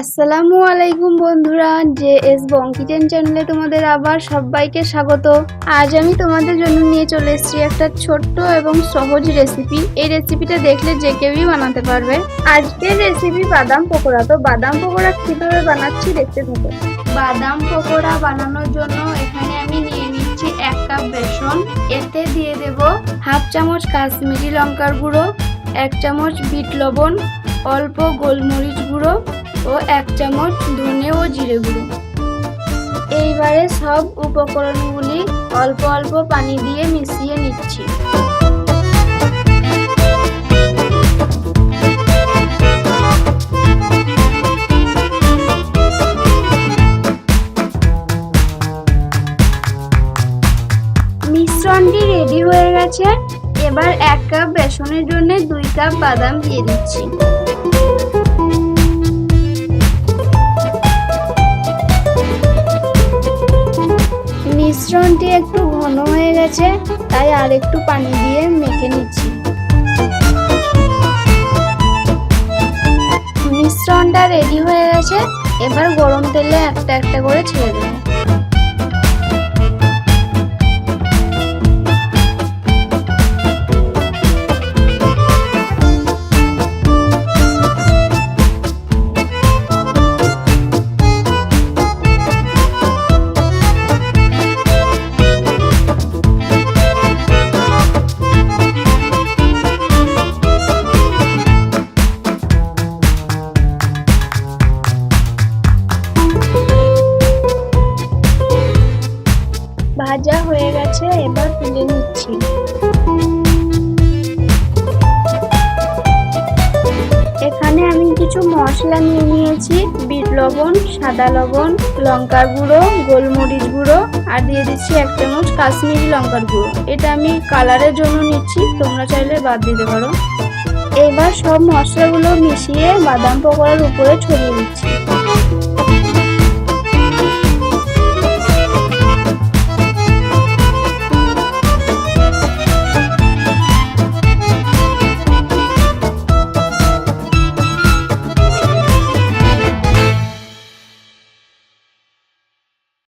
আসসালামু আলাইকুম বন্ধুরা, জে এস বং কিচেন চ্যানেলে তোমাদের আবার সবাইকে স্বাগত। আজ আমি তোমাদের জন্য নিয়ে চলে এসেছি একটা ছোট্ট এবং সহজ রেসিপি। এই রেসিপিটা দেখলে যে কেউই বানাতে পারবে। আজকের রেসিপি বাদাম পকোড়া। তো বাদাম পকোড়া কীভাবে বানাচ্ছি দেখতে থাকো। বাদাম পকোড়া বানানোর জন্য এখানে আমি নিয়ে নিচ্ছি এক কাপ বেসন। এতে দিয়ে দেব হাফ চামচ কাশ্মীরি লঙ্কার গুঁড়ো, এক চামচ বিট লবণ, অল্প গোলমরিচ গুঁড়ো ও এক চামচ ধনে ও জিরে গুঁড়ো। এইবারে সব উপকরণগুলি অল্প অল্প পানি দিয়ে মিশিয়ে নিচ্ছি। মিশ্রণটি রেডি হয়ে গেছে। এবার এক কাপ বেসনের জন্য দুই কাপ বাদাম দিয়ে দিচ্ছি। মিশ্রণটি একটু ঘন হয়ে গেছে, তাই আর একটু পানি দিয়ে মেখে নিচ্ছি। মিশ্রণটা রেডি হয়ে গেছে, এবার গরম তেলে একটা একটা করে ছেড়ে দেবো। ভাজা হয়ে গেছে, এবার তুলে নিচ্ছি। এখানে আমি কিছু মশলা নিয়ে নিয়েছি, বিট লবণ, সাদা লবণ, লঙ্কার গুঁড়ো, গোলমরিচ গুঁড়ো, আর দিয়ে দিচ্ছি এক চামচ কাশ্মীরি লঙ্কার গুঁড়ো। এটা আমি কালারের জন্য নিচ্ছি, তোমরা চাইলে বাদ দিতে পারো। এবার সব মশলাগুলো মিশিয়ে বাদাম পকোড়ার উপরে ছড়িয়ে দিচ্ছি।